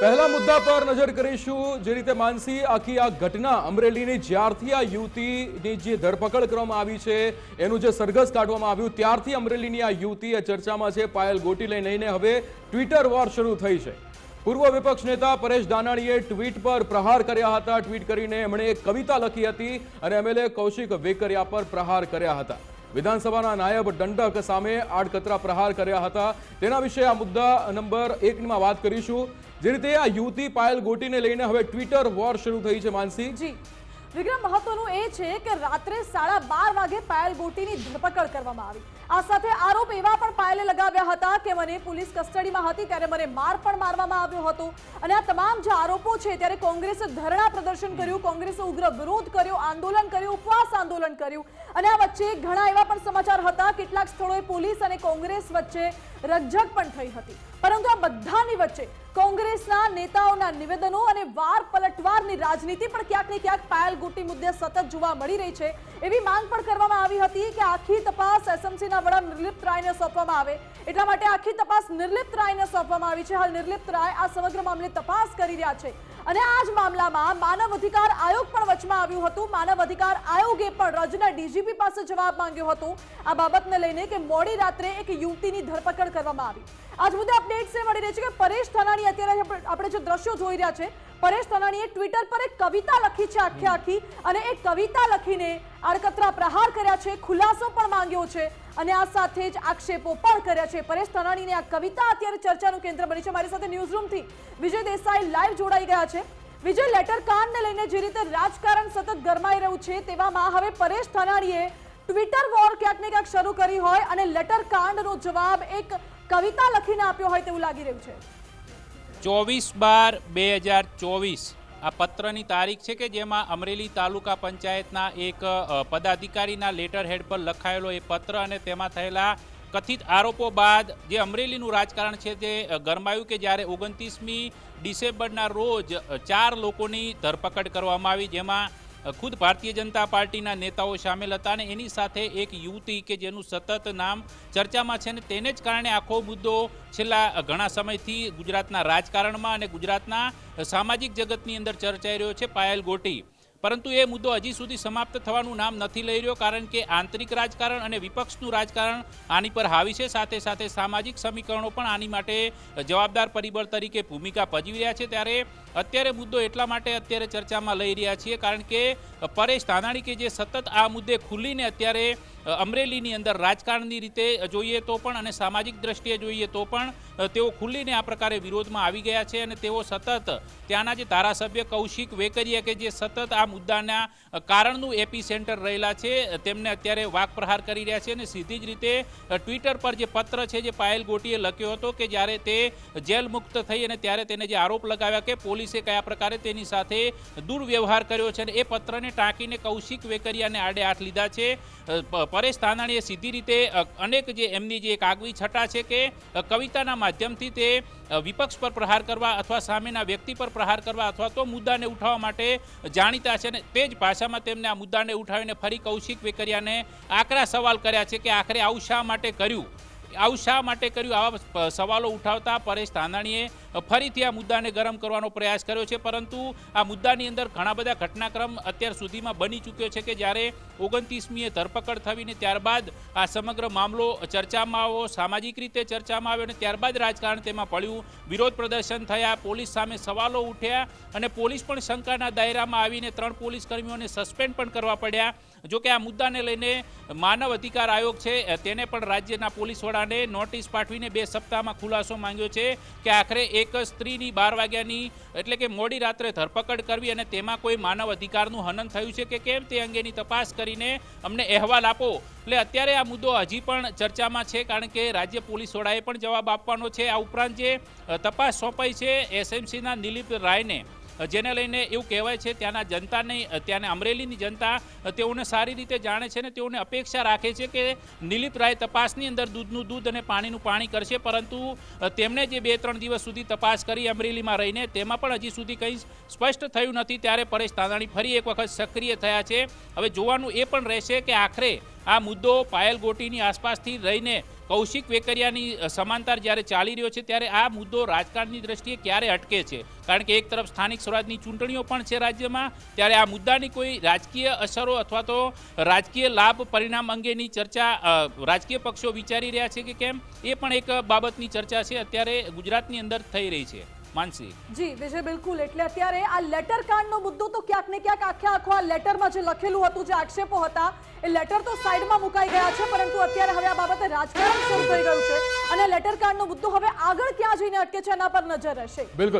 પહેલા મુદ્દા પર નજર કરીશું. જે રીતે માનસી આખી આ ઘટના અમરેલીની જ્યારથી આ યુવતીની જે ધરપકડ કરવામાં આવી છે, એનું જે સરઘસ કાઢવામાં આવ્યું, ત્યારથી અમરેલીની આ યુવતી એ ચર્ચામાં છે, પાયલ ગોટી લઈને લઈને હવે ટ્વિટર વોર શરૂ થઈ છે. પૂર્વ વિપક્ષ નેતા પરેશ દાનાણીએ ટ્વીટ પર પ્રહાર કર્યા હતા. ટ્વીટ કરીને એમણે એક કવિતા લખી હતી અને એમએલએ કૌશિક વેકરિયા પર પ્રહાર કર્યા હતા. વિધાનસભાના નાયબ દંડક સામે આડકતરા પ્રહાર કર્યા હતા. તેના વિશે આ મુદ્દા નંબર એકમાં વાત કરીશું. જે રીતે આ યુવતી પાયલ ગોટીને લઈને હવે ટ્વિટર વોર શરૂ થઈ છે, માનસી. જી. વિક્રમ, મહત્વનું એ છે કે રાત્રે સાડા બાર વાગે પાયલ ગોટીની ધરપકડ કરવામાં આવી. આ સાથે આરોપ એવા પણ પાયલે લગાવ્યા હતા કે મને પોલીસ કસ્ટડીમાં હતી ત્યારે મને માર પણ મારવામાં આવ્યો હતો. અને આ તમામ જે આરોપો છે, ત્યારે કોંગ્રેસે ધરણા પ્રદર્શન કર્યું, કોંગ્રેસે ઉગ્ર વિરોધ કર્યો, આંદોલન કર્યું, ઉપવાસ આંદોલન કર્યું. અને આ વચ્ચે ઘણા એવા પણ સમાચાર હતા. કેટલાક સ્થળોએ પોલીસ અને કોંગ્રેસ વચ્ચે રકઝક પણ થઈ હતી. પરંતુ આ બધાની વચ્ચે કોંગ્રેસના નેતાઓના નિવેદનો અને વાર પલટવારની રાજનીતિ પણ ક્યાંક ને ક્યાંક પાયલ ગોટી મુદ્દે સતત જોવા મળી રહી છે. એવી માંગ પણ કરવામાં આવી હતી કે આખી તપાસ એસએમસીના વડા નિર્લિપ્ત રાયને સોંપવામાં આવે. એટલા માટે આખી તપાસ નિર્લિપ્ત રાયને સોંપવામાં આવી છે. હાલ નિર્લિપ્ત રાય આ સમગ્ર મામલે તપાસ કરી રહ્યા છે. અને આ જ મામલામાં માનવ અધિકાર આયોગ પણ વચમાં આવ્યું હતું. માનવ અધિકાર આયોગે પણ રાજ્યના ડીજીપી પાસે જવાબ માંગ્યો હતો. આ બાબતને લઈને કે મોડી રાત્રે એક યુવતીની ધરપકડ કરવામાં આવી. આજ મુદ્દે અપડેટ્સ એ મળી રહી છે કે પરેશ થનાણી અત્યારે આપણે જે દ્રશ્યો જોઈ રહ્યા છે પરેશ તનાણીએ ટ્વિટર પર એક કવિતા લખી છે આખી આખી અને એ કવિતા લખીને આડકતરા પ્રહાર કર્યા છે, ખુલાસો પણ માંગ્યો છે અને આ સાથે જ આક્ષેપો પણ કર્યા છે. પરેશ તનાણીની આ કવિતા અત્યારે ચર્ચાનું કેન્દ્ર બની છે. મારી સાથે ન્યૂઝરૂમથી વિજય દેસાઈ લાઈવ જોડાઈ ગયા છે. વિજય, લેટર કાંડને લઈને જે રીતે રાજકારણ સતત ગરમાઈ રહ્યું છે તેવામાં હવે પરેશ થનાણીએ ટ્વિટર વોર ક્યાંક ને ક્યાંક શરૂ કરી હોય અને લેટર કાંડનો જવાબ એક કવિતા લખીને આપ્યો હોય તેવું લાગી રહ્યું છે. ચોવીસ બાર બે હજાર ચોવીસ. આ પત્રની તારીખ છે કે જેમાં અમરેલી તાલુકા પંચાયતના એક પદાધિકારીના લેટર હેડ પર લખાયેલો એ પત્ર અને તેમાં થયેલા કથિત આરોપો બાદ જે અમરેલીનું રાજકારણ છે તે ગરમાયું કે જ્યારે ઓગણત્રીસમી ડિસેમ્બરના રોજ ચાર લોકોની ધરપકડ કરવામાં આવી, જેમાં ખુદ ભારતીય જનતા પાર્ટીના નેતાઓ સામેલ હતા અને એની સાથે એક યુવતી કે જેનું સતત નામ ચર્ચામાં છે અને તેને જ કારણે આખો મુદ્દો છેલ્લા ઘણા સમયથી ગુજરાતના રાજકારણમાં અને ગુજરાતના સામાજિક જગતની અંદર ચર્ચાઈ રહ્યો છે, પાયલ ગોટી. પરંતુ એ મુદ્દો હજી સુધી સમાપ્ત થવાનું નામ નથી લઈ રહ્યો, કારણ કે આંતરિક રાજકારણ અને વિપક્ષનું રાજકારણ આની પર હાવી છે. સાથે સાથે સામાજિક સમીકરણો પણ આની માટે જવાબદાર પરિબળ તરીકે ભૂમિકા ભજવી રહ્યા છે. ત્યારે અત્યારે મુદ્દો એટલા માટે અત્યારે ચર્ચામાં લઈ રહ્યા છીએ, કારણ કે પરેશ ધાનાણી કે જે સતત આ મુદ્દે ખુલીને અત્યારે અમરેલીની અંદર રાજકારણની રીતે જોઈએ તો પણ અને સામાજિક દ્રષ્ટિએ જોઈએ તો પણ તેઓ ખુલ્લીને આ પ્રકારે વિરોધમાં આવી ગયા છે અને તેઓ સતત ત્યાંના જે ધારાસભ્ય કૌશિક વેકરિયા કે જે સતત આ મુદ્દાના કારણનું એપી સેન્ટર રહેલા છે, તેમને અત્યારે વાક પ્રહાર કરી રહ્યા છે અને સીધી જ રીતે ટ્વિટર પર જે પત્ર છે જે પાયલ ગોટીએ લખ્યો હતો કે જ્યારે તે જેલ મુક્ત થઈ અને ત્યારે તેને જે આરોપ લગાવ્યા કે પોલીસે કયા પ્રકારે તેની સાથે દુર્વ્યવહાર કર્યો છે અને એ પત્રને ટાંકીને કૌશિક વેકરિયાને આડે હાથ લીધા છે પરેશ તાનાણીએ સીધી રીતે અનેક જે એમની જે એક આગવી છટા છે કે કવિતાના માધ્યમથી તે વિપક્ષ પર પ્રહાર કરવા અથવા સામેના વ્યક્તિ પર પ્રહાર કરવા અથવા તો મુદ્દાને ઉઠાવવા માટે જાણીતા છે અને તે જ ભાષામાં તેમને આ મુદ્દાને ઉઠાવીને ફરી કૌશિક વેકરિયાને આકરા સવાલ કર્યા છે કે આખરે આવું શા માટે કર્યું? આવું શા માટે કર્યું? આવા સવાલો ઉઠાવતા પરેશ ધાનાણીએ ફરીથી આ મુદ્દાને ગરમ કરવાનો પ્રયાસ કર્યો છે, પરંતુ આ મુદ્દાની અંદર ઘણા બધા ઘટનાક્રમ અત્યાર સુધીમાં બની ચૂક્યો છે કે જ્યારે ઓગણત્રીસમીએ ધરપકડ થવીને ત્યારબાદ આ સમગ્ર મામલો ચર્ચામાં આવ્યો, સામાજિક રીતે ચર્ચામાં આવ્યો અને ત્યારબાદ રાજકારણ તેમાં પડ્યું. વિરોધ પ્રદર્શન થયા, પોલીસ સામે સવાલો ઉઠ્યા અને પોલીસ પણ શંકાના દાયરામાં આવીને ત્રણ પોલીસ કર્મીઓને સસ્પેન્ડ પણ કરવા પડ્યા. જો કે આ મુદ્દાને લઈને માનવ અધિકાર આયોગ છે, તેને પણ રાજ્યના પોલીસ વડાને નોટિસ પાઠવીને બે સપ્તાહમાં ખુલાસો માંગ્યો છે કે આખરે એક સ્ત્રીની બાર વાગ્યાની એટલે કે મોડી રાત્રે ધરપકડ કરવી અને તેમાં કોઈ માનવ અધિકારનું હનન થયું છે કે કેમ તે અંગેની તપાસ કરીને અમને અહેવાલ આપો. એટલે અત્યારે આ મુદ્દો હજી પણ ચર્ચામાં છે કારણ કે રાજ્ય પોલીસ વડાએ પણ જવાબ આપવાનો છે. આ ઉપરાંત જે તપાસ સોંપાઈ છે એસએમસીના દિલીપ રાયને. જેને લઈને એવું કહેવાય છે, ત્યાંના જનતાને ત્યાંને અમરેલીની જનતા તેઓને સારી રીતે જાણે છે અને તેઓને અપેક્ષા રાખે છે કે નિલીપ રાય તપાસની અંદર દૂધનું દૂધ અને પાણીનું પાણી કરશે, પરંતુ તેમણે જે બે ત્રણ દિવસ સુધી તપાસ કરી અમરેલીમાં રહીને, તેમાં પણ હજી સુધી કંઈ સ્પષ્ટ થયું નથી. ત્યારે પરેશ તાનાણી ફરી એક વખત સક્રિય થયા છે. હવે જોવાનું એ પણ રહેશે કે આખરે આ મુદ્દો પાયલ ગોટીની આસપાસથી રહીને કૌશિક વેકરિયાની સમાંતર જ્યારે ચાલી રહ્યો છે, ત્યારે આ મુદ્દો રાજકારણની દ્રષ્ટિએ ક્યારે અટકે છે? કારણ કે એક તરફ સ્થાનિક સ્વરાજની ચૂંટણીઓ પણ છે રાજ્યમાં, ત્યારે આ મુદ્દાની કોઈ રાજકીય અસરો અથવા તો રાજકીય લાભ, પરિણામ અંગેની ચર્ચા રાજકીય પક્ષો વિચારી રહ્યા છે કે કેમ? એ પણ એક બાબતની ચર્ચા છે. અત્યારે ગુજરાતની અંદર થઈ રહી છે. માનસી. જી વિજય બિલકુલ. એટલે અત્યારે આ લેટર કાંડનો મુદ્દો તો ક્યાંક ને ક્યાંક આખે આખો આ લેટરમાં જે લખેલું હતું જે આક્ષેપો હતા એ લેટર તો સાઈડમાં મુકાઈ ગયા છે પરંતુ અત્યારે હવે આ બાબતે રાજકારણ શરૂ થઈ ગયું છે. અને લેટર કાંડનો મુદ્દો હવે આગળ ક્યાં જઈને અટકે છે એના પર નજર રહેશે. બિલકુલ.